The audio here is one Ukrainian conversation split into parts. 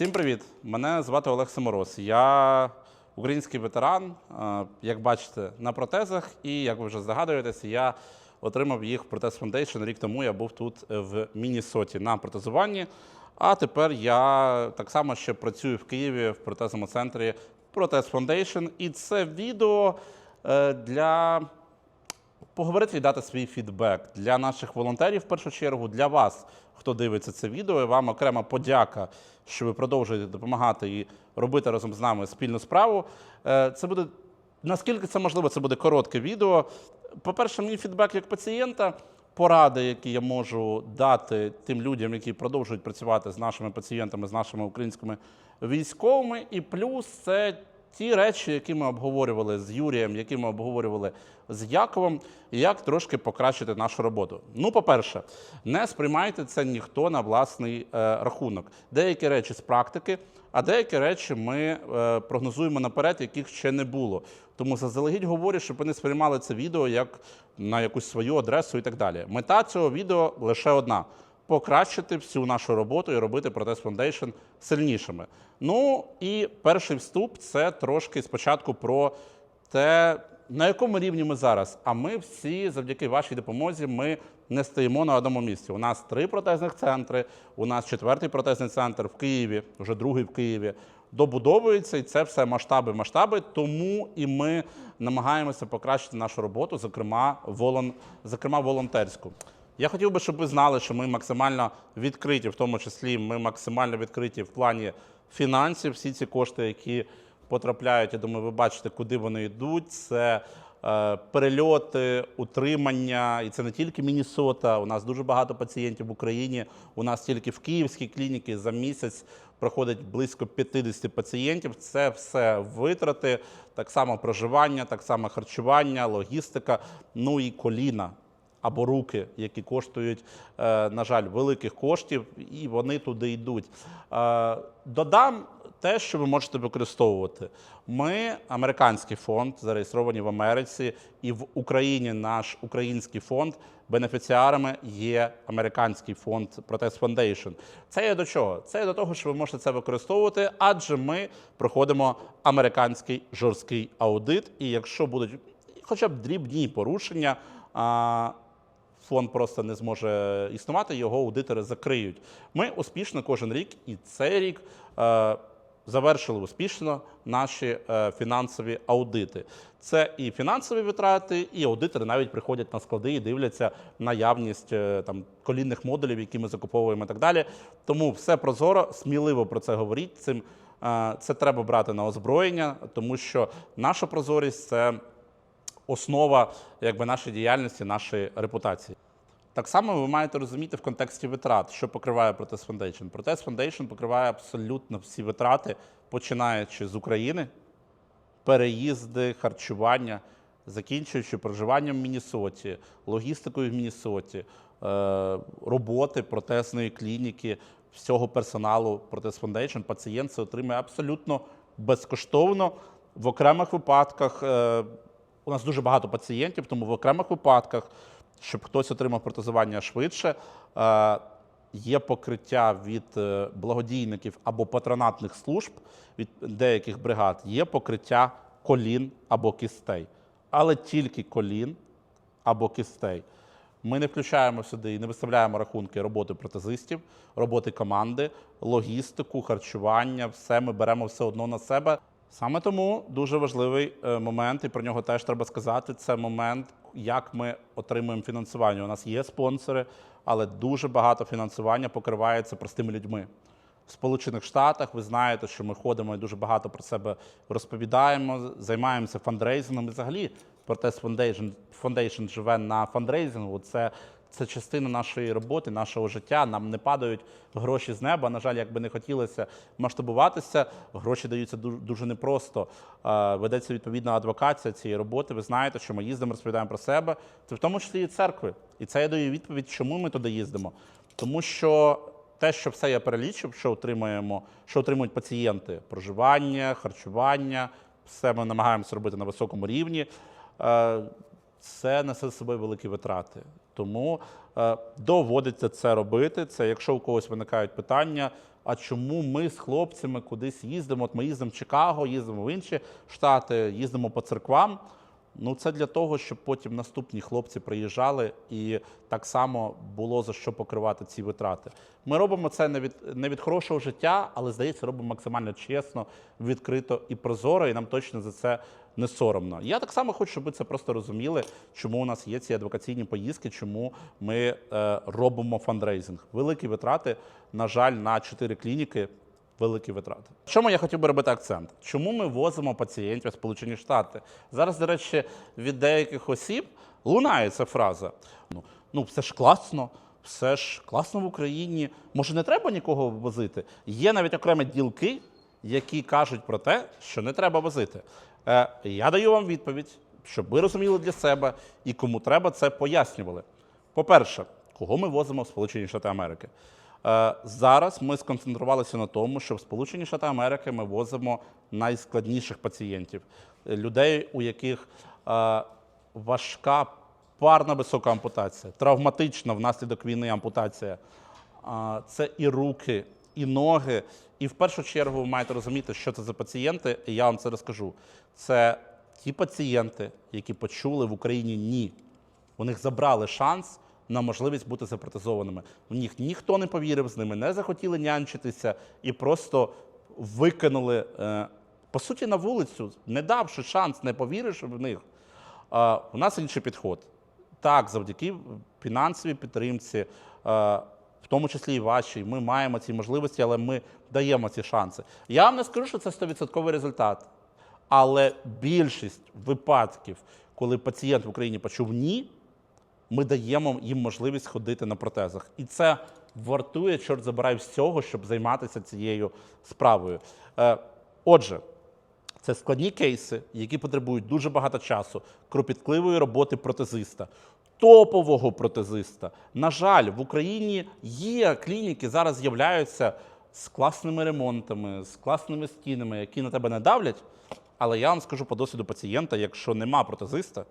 Всім привіт! Мене звати Олег Самороз. Я український ветеран, е, як бачите, на протезах. І як ви вже здогадуєтеся, я отримав їх в Протез Foundation. Рік тому я був тут е, в Міннесоті на протезуванні. А тепер я так само ще працюю в Києві в протезному центрі Протез Foundation. І це відео е, для поговорити і дати свій фідбек для наших волонтерів в першу чергу, для вас, хто дивиться це відео. І вам окрема подяка, що ви продовжуєте допомагати і робити разом з нами спільну справу. Е, Це буде наскільки це можливо, це буде коротке відео. По-перше, мій фідбек як пацієнта. Поради, які я можу дати тим людям, які продовжують працювати з нашими пацієнтами, з нашими українськими військовими, і плюс це ті речі, які ми обговорювали з Юрієм, які ми обговорювали з Яковом, як трошки покращити нашу роботу. Ну, по-перше, не сприймайте це ніхто на власний е, рахунок. Деякі речі з практики, а деякі речі ми е, прогнозуємо наперед, яких ще не було. Тому заздалегідь говорю, щоб ви не сприймали це відео як на якусь свою адресу і так далі. Мета цього відео лише одна покращити всю нашу роботу і робити Протез Foundation сильнішими. Ну і перший вступ це трошки спочатку про те, на якому рівні ми зараз. А ми всі, завдяки вашій допомозі, ми не стоїмо на одному місці. У нас три протезних центри, у нас четвертий протезний центр в Києві, вже другий в Києві. Добудовується, і це все масштаби, масштаби. Тому і ми намагаємося покращити нашу роботу, зокрема, волон, зокрема волонтерську. Я хотів би, щоб ви знали, що ми максимально відкриті, в тому числі ми максимально відкриті в плані фінансів. Всі ці кошти, які потрапляють, я думаю, ви бачите, куди вони йдуть. Це е, перельоти, утримання, і це не тільки Мінісота. У нас дуже багато пацієнтів в Україні. У нас тільки в Київській клініці за місяць проходить близько 50 пацієнтів. Це все витрати, так само проживання, так само харчування, логістика, ну і коліна або руки, які коштують, е, на жаль, великих коштів, і вони туди йдуть. Е, Додам те, що ви можете використовувати. Ми американський фонд, зареєстровані в Америці, і в Україні наш український фонд. Бенефіціарами є американський фонд Протез Foundation. Це є до чого? Це є до того, що ви можете це використовувати, адже ми проходимо американський жорсткий аудит. І якщо будуть хоча б дрібні порушення, фонд просто не зможе існувати, його аудитори закриють. Ми успішно кожен рік, і цей рік е, завершили успішно наші е, фінансові аудити. Це і фінансові витрати, і аудитори навіть приходять на склади і дивляться наявність е, там колінних модулів, які ми закуповуємо і так далі. Тому все прозоро, сміливо про це говоріть. Цим це треба брати на озброєння, тому що наша прозорість це основа якби, нашої діяльності, нашої репутації. Так само ви маєте розуміти в контексті витрат, що покриває Протез Foundation. Протез Foundation покриває абсолютно всі витрати, починаючи з України, переїзди, харчування, закінчуючи проживанням в Міннесоті, логістикою в Міннесоті, е, роботи протезної клініки, всього персоналу Протез Foundation. Пацієнт це отримує абсолютно безкоштовно. В окремих випадках е, у нас дуже багато пацієнтів, тому в окремих випадках, щоб хтось отримав протезування швидше, е, є покриття від е, благодійників або патронатних служб від деяких бригад, є покриття колін або кістей, але тільки колін або кістей. Ми не включаємо сюди і не виставляємо рахунки роботи протезистів, роботи команди, логістику, харчування. Все ми беремо все одно на себе. Саме тому дуже важливий е, момент, і про нього теж треба сказати. Це момент, як ми отримуємо фінансування. У нас є спонсори, але дуже багато фінансування покривається простими людьми. В Сполучених Штатах ви знаєте, що ми ходимо і дуже багато про себе розповідаємо, займаємося фандрейзингом. І взагалі Протез Foundation, Foundation живе на фандрейзингу. Це, це частина нашої роботи, нашого життя. Нам не падають гроші з неба. На жаль, як би не хотілося масштабуватися, гроші даються дуже, дуже непросто. Е, Ведеться відповідна адвокація цієї роботи. Ви знаєте, що ми їздимо, розповідаємо про себе. Це в тому числі і церкви. І це я даю відповідь, чому ми туди їздимо. Тому що те, що все я перелічив, що отримуємо, що отримують пацієнти: проживання, харчування, все ми намагаємося робити на високому рівні. Е, Це несе з собою великі витрати. Тому е, доводиться це робити. Це якщо у когось виникають питання, а чому ми з хлопцями кудись їздимо? От ми їздимо в Чикаго, їздимо в інші штати, їздимо по церквам. Ну, це для того, щоб потім наступні хлопці приїжджали і так само було за що покривати ці витрати. Ми робимо це не від, не від хорошого життя, але здається, робимо максимально чесно, відкрито і прозоро, і нам точно за це не соромно. Я так само хочу, щоб ви це просто розуміли, чому у нас є ці адвокаційні поїздки, чому ми е, робимо фандрейзинг. Великі витрати, на жаль, на чотири клініки великі витрати. Чому я хотів би робити акцент? Чому ми возимо пацієнтів в Сполучені Штати? Зараз, до речі, від деяких осіб лунає ця фраза. Ну, ну все ж класно, все ж класно в Україні. Може, не треба нікого возити? Є навіть окремі ділки, які кажуть про те, що не треба возити. Е, я даю вам відповідь, щоб ви розуміли для себе і кому треба це пояснювали. По-перше, кого ми возимо в Сполучені Штати Америки? Е, Зараз ми сконцентрувалися на тому, що в Сполучені Штати Америки ми возимо найскладніших пацієнтів, е, людей, у яких важка парна висока ампутація, травматична внаслідок війни ампутація. Це і руки, і ноги. І в першу чергу ви маєте розуміти, що це за пацієнти, і я вам це розкажу. Це ті пацієнти, які почули в Україні ні. У них забрали шанс на можливість бути запротезованими. В них ніхто не повірив з ними, не захотіли нянчитися і просто викинули, е, по суті, на вулицю, не давши шанс, не повіривши в них. У нас інший підход. Так, завдяки фінансовій підтримці, е, в тому числі і вашій, ми маємо ці можливості, але ми даємо ці шанси. Я вам не скажу, що це 100% результат. Але більшість випадків, коли пацієнт в Україні почув ні, ми даємо їм можливість ходити на протезах. І це вартує, чорт забирай, всього, щоб займатися цією справою. Е, Отже, це складні кейси, які потребують дуже багато часу, кропіткливої роботи протезиста, топового протезиста. На жаль, в Україні є клініки, зараз з'являються з класними ремонтами, з класними стінами, які на тебе не давлять. Але я вам скажу по досвіду пацієнта, якщо нема протезиста,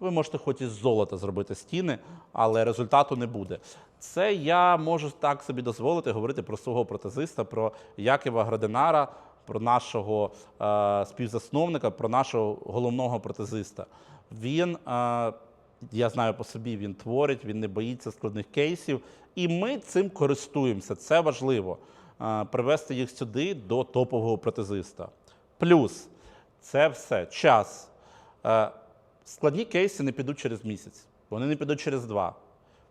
ви можете хоч із золота зробити стіни, але результату не буде. Це я можу так собі дозволити говорити про свого протезиста, про Якива Градинара, про нашого е, співзасновника, про нашого головного протезиста. Він, е, я знаю по собі, він творить, він не боїться складних кейсів, і ми цим користуємося. Це важливо е, привести їх сюди до топового протезиста. Плюс це все час. Е, Складні кейси не підуть через місяць, вони не підуть через два.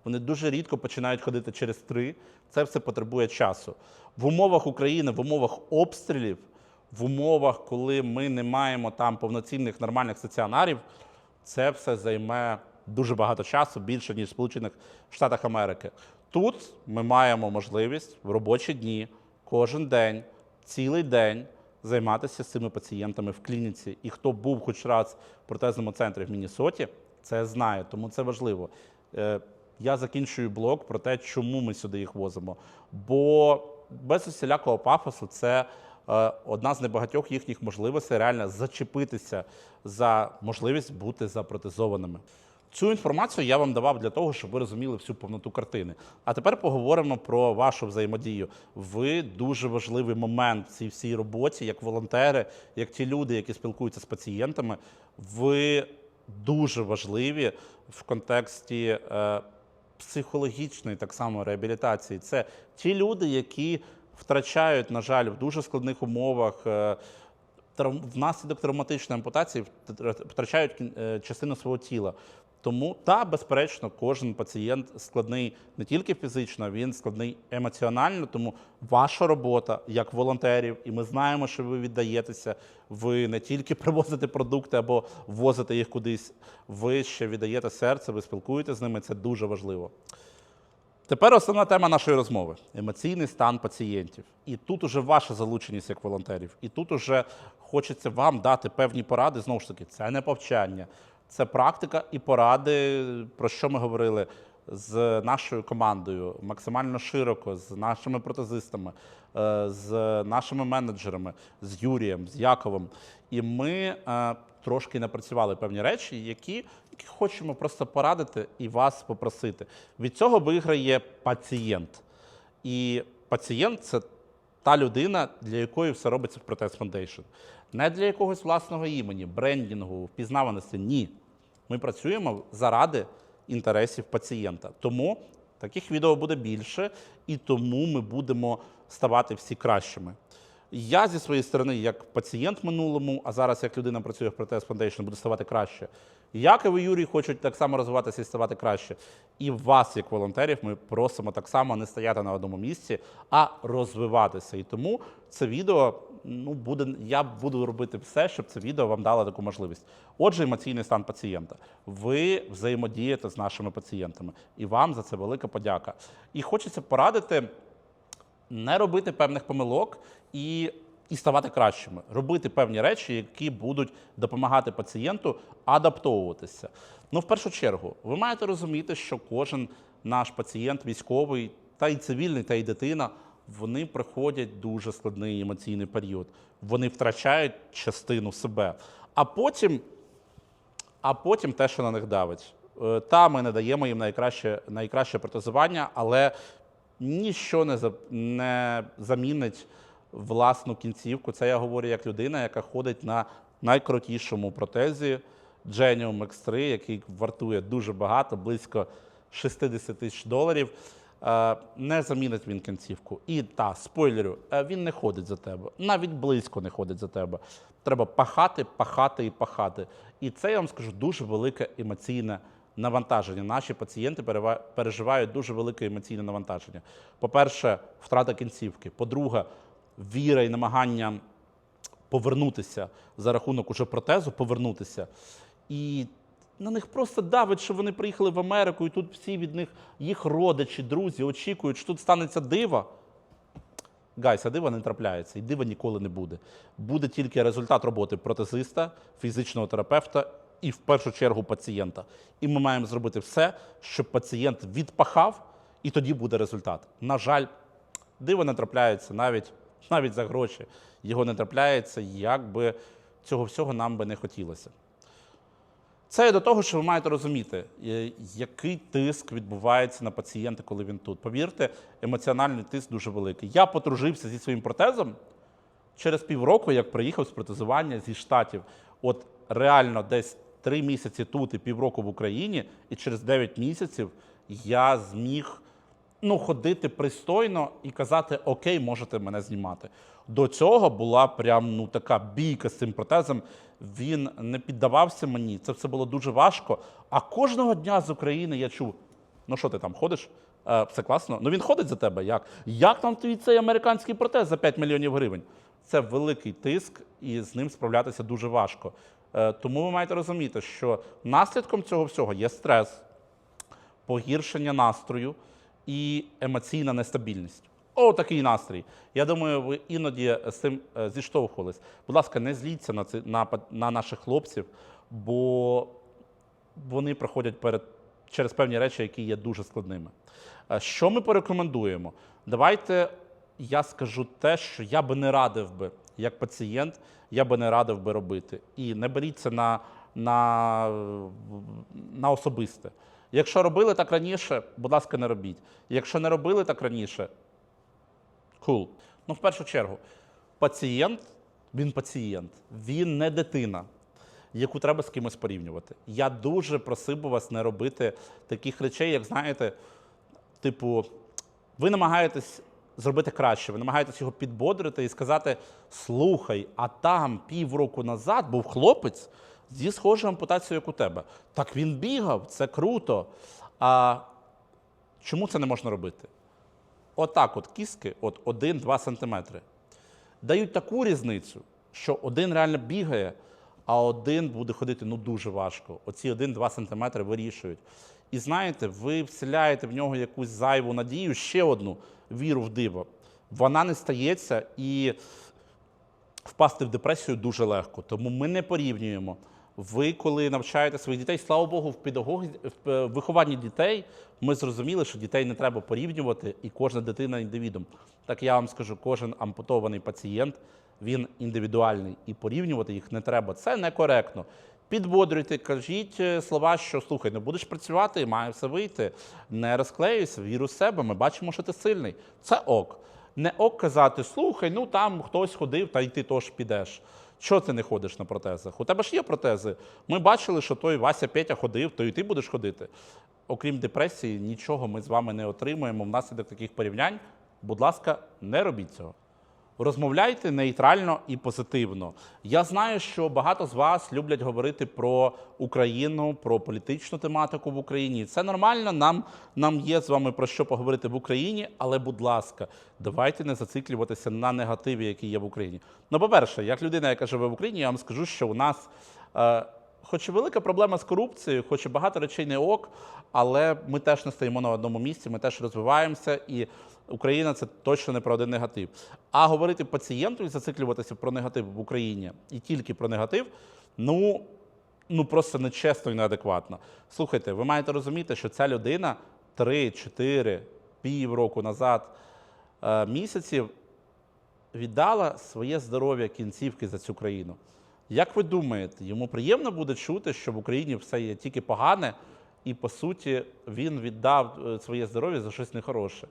Вони дуже рідко починають ходити через три. Це все потребує часу. В умовах України, в умовах обстрілів, в умовах, коли ми не маємо там повноцінних нормальних стаціонарів, це все займе дуже багато часу, більше ніж в Сполучених Штатах Америки. Тут ми маємо можливість в робочі дні, кожен день, цілий день займатися з цими пацієнтами в клініці. І хто був хоч раз в протезному центрі в Міннесоті, це знає, тому це важливо. Е, Я закінчую блок про те, чому ми сюди їх возимо. Бо без усілякого пафосу це е, одна з небагатьох їхніх можливостей реально зачепитися за можливість бути запротезованими. Цю інформацію я вам давав для того, щоб ви розуміли всю повноту картини. А тепер поговоримо про вашу взаємодію. Ви дуже важливий момент в цій всій роботі, як волонтери, як ті люди, які спілкуються з пацієнтами. Ви дуже важливі в контексті е, психологічної так само реабілітації. Це ті люди, які втрачають, на жаль, в дуже складних умовах. е, внаслідок травматичної ампутації втрачають е, частину свого тіла. Тому, та, безперечно, кожен пацієнт складний не тільки фізично, він складний емоціонально. Тому ваша робота як волонтерів, і ми знаємо, що ви віддаєтеся. Ви не тільки привозите продукти або ввозите їх кудись, ви ще віддаєте серце, ви спілкуєтеся з ними. Це дуже важливо. Тепер основна тема нашої розмови емоційний стан пацієнтів. І тут уже ваша залученість як волонтерів. І тут уже хочеться вам дати певні поради. Знову ж таки, це не повчання, це практика і поради, про що ми говорили з нашою командою, максимально широко, з нашими протезистами, е, з нашими менеджерами, з Юрієм, з Яковом. І ми е, трошки напрацювали певні речі, які, які хочемо просто порадити і вас попросити. Від цього виграє пацієнт. І пацієнт це та людина, для якої все робиться в Протез Foundation. Не для якогось власного імені, брендінгу, впізнаваності. Ні. Ми працюємо заради інтересів пацієнта. Тому таких відео буде більше, і тому ми будемо ставати всі кращими. Я зі своєї сторони, як пацієнт минулому, а зараз як людина працює в Протез Foundation, буду ставати краще. Як і ви, Юрій, хочуть так само розвиватися і ставати краще. І вас, як волонтерів, ми просимо так само не стояти на одному місці, а розвиватися. І тому це відео ну, буде, я буду робити все, щоб це відео вам дало таку можливість. Отже, емоційний стан пацієнта. Ви взаємодієте з нашими пацієнтами, і вам за це велика подяка. І хочеться порадити не робити певних помилок і, і ставати кращими, робити певні речі, які будуть допомагати пацієнту адаптовуватися. Ну, в першу чергу, ви маєте розуміти, що кожен наш пацієнт, військовий, та й цивільний, та й дитина, вони проходять дуже складний емоційний період. Вони втрачають частину себе. А потім а потім те, що на них давить. Е, Та ми не даємо їм найкраще, найкраще протезування, але ніщо не, за- не замінить власну кінцівку. Це я говорю як людина, яка ходить на найкрутішому протезі Genium X3, який вартує дуже багато, близько 60 тисяч доларів. Е, Не замінить він кінцівку. І та, спойлерю, е, він не ходить за тебе, навіть близько не ходить за тебе. Треба пахати, пахати і пахати. І це я вам скажу дуже велике емоційне навантаження. Наші пацієнти переживають дуже велике емоційне навантаження. По-перше, втрата кінцівки. По-друге, віра і намагання повернутися за рахунок уже протезу, повернутися. І на них просто давить, що вони приїхали в Америку, і тут всі від них, їх родичі, друзі, очікують, що тут станеться диво. Гайс, а дива не трапляється, і дива ніколи не буде. Буде тільки результат роботи протезиста, фізичного терапевта і в першу чергу пацієнта. І ми маємо зробити все, щоб пацієнт відпахав, і тоді буде результат. На жаль, диво не трапляється навіть, навіть за гроші. Його не трапляється, як би цього всього нам би не хотілося. Це до того, що ви маєте розуміти, е, який тиск відбувається на пацієнта, коли він тут. Повірте, емоціональний тиск дуже великий. Я подружився зі своїм протезом через півроку, як приїхав з протезування зі штатів. От реально десь три місяці тут і півроку в Україні, і через 9 місяців я зміг ну, ходити пристойно і казати: Окей, можете мене знімати. До цього була прям ну така бійка з цим протезом. Він не піддавався мені. Це все було дуже важко. А кожного дня з України я чув: ну що ти там ходиш? Е, все класно. Ну він ходить за тебе. Як? Як там твій цей американський протез за 5 мільйонів гривень? Це великий тиск, і з ним справлятися дуже важко. Е, тому ви маєте розуміти, що наслідком цього всього є стрес, погіршення настрою і емоційна нестабільність. О, такий настрій. Я думаю, ви іноді з цим е, зіштовхувались. Будь ласка, не зліться на, це, на, на наших хлопців, бо вони проходять перед, через певні речі, які є дуже складними. Е, Що ми порекомендуємо? Давайте я скажу те, що я би не радив би, як пацієнт, я би не радив би робити. І не беріться на, на, на особисте. Якщо робили так раніше, будь ласка, не робіть. Якщо не робили так раніше, Cool. Ну, в першу чергу, пацієнт, він пацієнт, він не дитина, яку треба з кимось порівнювати. Я дуже просив би вас не робити таких речей, як знаєте, типу, ви намагаєтесь зробити краще, ви намагаєтесь його підбодрити і сказати: слухай, а там півроку назад був хлопець зі схожою ампутацією, як у тебе. Так він бігав, це круто. А чому це не можна робити? Отак, от кістки, от 1-2 сантиметри, дають таку різницю, що один реально бігає, а один буде ходити ну дуже важко. Оці 1-2 сантиметри вирішують. І знаєте, ви вселяєте в нього якусь зайву надію, ще одну віру в диво. Вона не стається і впасти в депресію дуже легко. Тому ми не порівнюємо. Ви, коли навчаєте своїх дітей, слава Богу, в педагогі в е, вихованні дітей ми зрозуміли, що дітей не треба порівнювати, і кожна дитина індивідум. Так я вам скажу, кожен ампутований пацієнт він індивідуальний, і порівнювати їх не треба. Це некоректно. Підбодрюйте, кажіть е, слова, що слухай, не будеш працювати, має все вийти. Не розклеюйся, віру в себе. Ми бачимо, що ти сильний. Це ок. Не ок казати, слухай, ну там хтось ходив, та й ти теж підеш. Чого ти не ходиш на протезах? У тебе ж є протези. Ми бачили, що той Вася Петя ходив, то і ти будеш ходити. Окрім депресії, нічого ми з вами не отримуємо внаслідок таких порівнянь. Будь ласка, не робіть цього. Розмовляйте нейтрально і позитивно. Я знаю, що багато з вас люблять говорити про Україну, про політичну тематику в Україні. Це нормально. Нам, нам є з вами про що поговорити в Україні, але, будь ласка, давайте не зациклюватися на негативі, який є в Україні. Ну, по-перше, як людина, яка живе в Україні, я вам скажу, що у нас. Е, Хоч і велика проблема з корупцією, хоч і багато речей не ок, але ми теж не стоїмо на одному місці, ми теж розвиваємося, і Україна це точно не про один негатив. А говорити пацієнту і зациклюватися про негатив в Україні і тільки про негатив, ну, ну просто нечесно і неадекватно. Слухайте, ви маєте розуміти, що ця людина 3-4 півроку назад е, місяців віддала своє здоров'я кінцівки за цю країну. Як ви думаєте, йому приємно буде чути, що в Україні все є тільки погане, і по суті він віддав е, своє здоров'я за щось нехороше.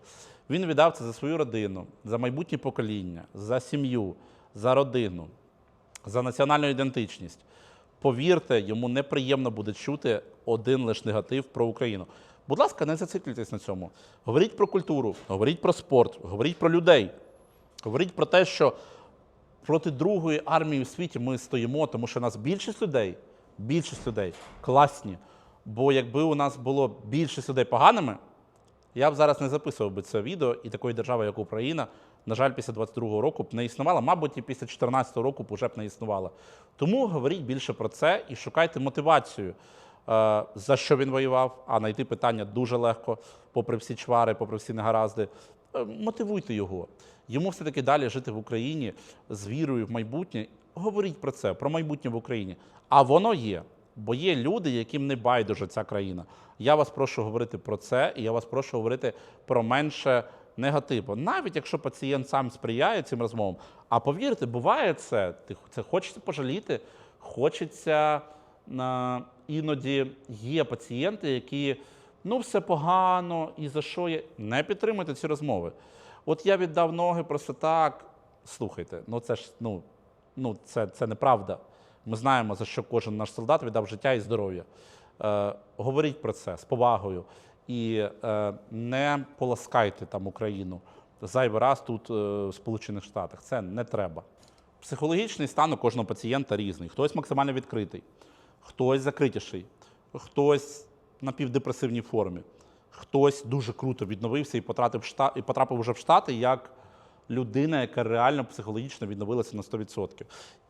Він віддав це за свою родину, за майбутнє покоління, за сім'ю, за родину, за національну ідентичність. Повірте, йому неприємно буде чути один лише негатив про Україну. Будь ласка, не зациклюйтесь на цьому. Говоріть про культуру, говоріть про спорт, говоріть про людей. Говоріть про те, що проти другої армії в світі ми стоїмо, тому що у нас більшість людей, більшість людей класні. Бо якби у нас було більшість людей поганими, я б зараз не записував би це відео, і такої держави, як Україна, на жаль, після 22-го року б не існувала, мабуть, і після 14-го року б уже б не існувала. Тому говоріть більше про це і шукайте мотивацію, за що він воював, а знайти питання дуже легко, попри всі чвари, попри всі негаразди. Е, Мотивуйте його. Йому все-таки далі жити в Україні з вірою в майбутнє. Говоріть про це, про майбутнє в Україні. А воно є. Бо є люди, яким не байдуже ця країна. Я вас прошу говорити про це, і я вас прошу говорити про менше негативу. Навіть якщо пацієнт сам сприяє цим розмовам. А повірте, буває це. Це хочеться пожаліти, хочеться іноді є пацієнти, які ну все погано, і за що є. Не підтримуйте ці розмови. От я віддав ноги просто так. Слухайте, ну це ж ну, ну це, це неправда. Ми знаємо, за що кожен наш солдат віддав життя і здоров'я. Е, говоріть про це з повагою і е, не поласкайте там Україну зайвий раз тут е, в Сполучених Штатах. Це не треба. Психологічний стан у кожного пацієнта різний. Хтось максимально відкритий, хтось закритіший, хтось в напівдепресивній формі, хтось дуже круто відновився і потрапив, в Шта- і потрапив вже в Штати як людина, яка реально психологічно відновилася на 100%.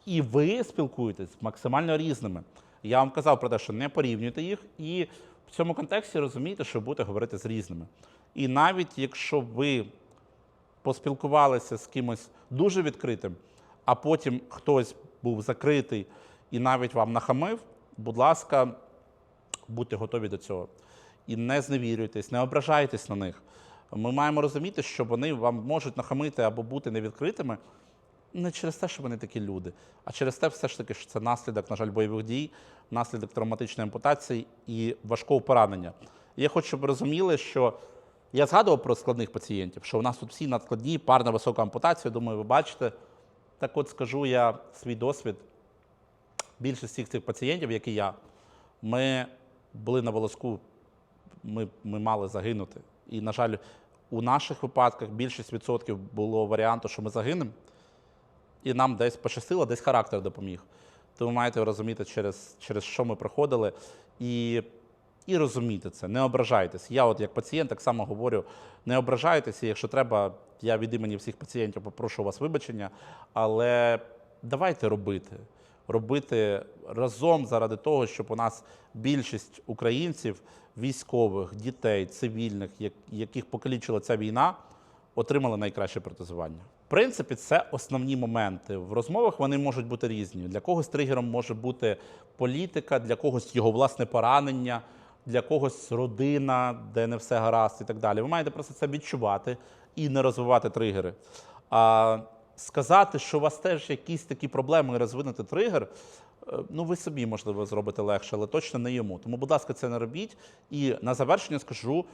І ви спілкуєтесь максимально різними. Я вам казав про те, що не порівнюйте їх, і в цьому контексті розумійте, що будете говорити з різними. І навіть якщо ви поспілкувалися з кимось дуже відкритим, а потім хтось був закритий і навіть вам нахамив, будь ласка, будьте готові до цього. І не зневірюйтесь, не ображайтесь на них. Ми маємо розуміти, що вони вам можуть нахамити або бути невідкритими не через те, що вони такі люди, а через те, все ж таки, що це наслідок, на жаль, бойових дій, наслідок травматичної ампутації і важкого поранення. Я хочу, щоб ви розуміли, що я згадував про складних пацієнтів, що у нас тут всі надскладні, парна висока ампутація. Думаю, ви бачите. Так от скажу я свій досвід. Більшість всіх цих пацієнтів, як і я, ми були на волоску, ми, ми мали загинути. І, на жаль, у наших випадках більшість відсотків було варіанту, що ми загинемо, і нам десь пощастило, десь характер допоміг. То ви маєте розуміти, через, через що ми проходили, і, і розуміти це, не ображайтесь. Я, от як пацієнт, так само говорю: не ображайтеся, якщо треба, я від імені всіх пацієнтів попрошу вас вибачення, але давайте робити. Робити разом заради того, щоб у нас більшість українців, військових, дітей, цивільних, яких покалічила ця війна, отримали найкраще протезування. В принципі, це основні моменти. В розмовах вони можуть бути різні. Для когось тригером може бути політика, для когось його власне поранення, для когось родина, де не все гаразд і так далі. Ви маєте просто це відчувати і не розвивати тригери. А сказати, що у вас теж якісь такі проблеми розвинути тригер, е, ну ви собі, можливо, зробите легше, але точно не йому. Тому, будь ласка, це не робіть. І на завершення скажу: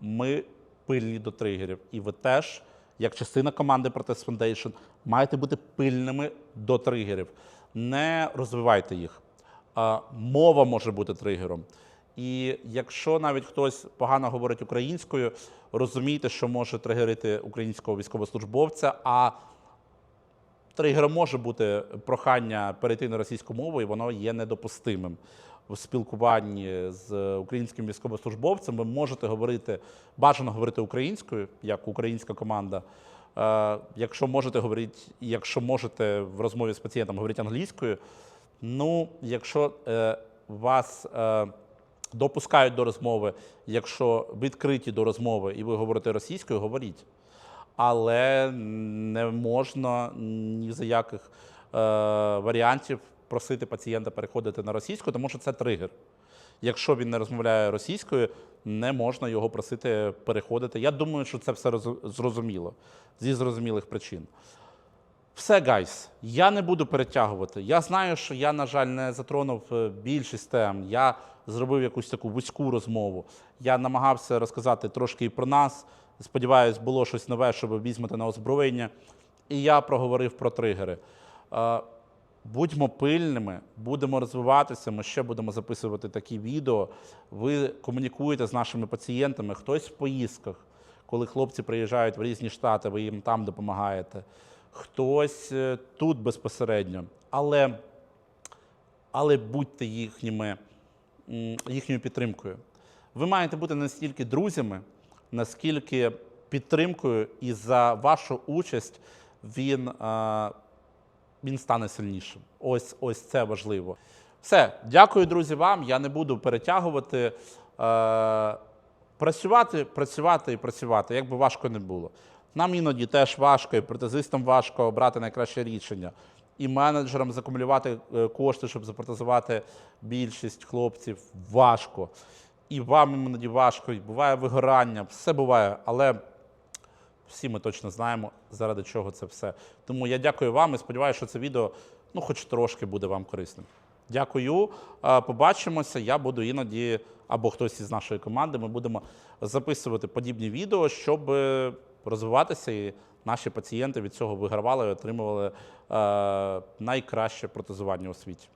ми пильні до тригерів, і ви теж. як частина команди Protest Foundation, маєте бути пильними до тригерів. Не розвивайте їх. Мова може бути тригером. І якщо навіть хтось погано говорить українською, розумійте, що може тригерити українського військовослужбовця. А тригером може бути прохання перейти на російську мову, і воно є недопустимим. В спілкуванні з українським військовослужбовцем ви можете говорити, бажано говорити українською, як українська команда. Е, Якщо можете говорити, якщо можете в розмові з пацієнтом говорити англійською, ну, якщо е, вас е, допускають до розмови, якщо відкриті до розмови і ви говорите російською, говоріть. Але не можна ні за яких е, варіантів просити пацієнта переходити на російську, тому що це тригер. Якщо він не розмовляє російською, не можна його просити переходити. Я думаю, що це все зрозуміло зі зрозумілих причин. Все, гайс, я не буду перетягувати. Я знаю, що я, на жаль, не затронув е, більшість тем. Я зробив якусь таку вузьку розмову. Я намагався розказати трошки і про нас. Сподіваюсь, було щось нове, що ви візьмете на озброєння. І я проговорив про тригери. Е, Будьмо пильними, будемо розвиватися. Ми ще будемо записувати такі відео. Ви комунікуєте з нашими пацієнтами, хтось в поїздках, коли хлопці приїжджають в різні штати, ви їм там допомагаєте. Хтось е, тут безпосередньо. Але, але будьте їхніми, їхньою підтримкою. Ви маєте бути не стільки друзями, наскільки підтримкою, і за вашу участь він. е, він стане сильнішим. Ось ось це важливо. Все, дякую, друзі, вам. Я не буду перетягувати. Е, працювати, працювати і працювати, як би важко не було. Нам іноді теж важко, і протезистам важко обрати найкраще рішення. І менеджерам закумулювати е, кошти, щоб запротезувати більшість хлопців, важко. І вам іноді важко, і буває вигорання, все буває, але всі ми точно знаємо, заради чого це все. Тому я дякую вам і сподіваюся, що це відео ну, хоч трошки буде вам корисним. Дякую. Побачимося. Я буду іноді, або хтось із нашої команди, ми будемо записувати подібні відео, щоб е, розвиватися, і наші пацієнти від цього вигравали і отримували е, найкраще протезування у світі.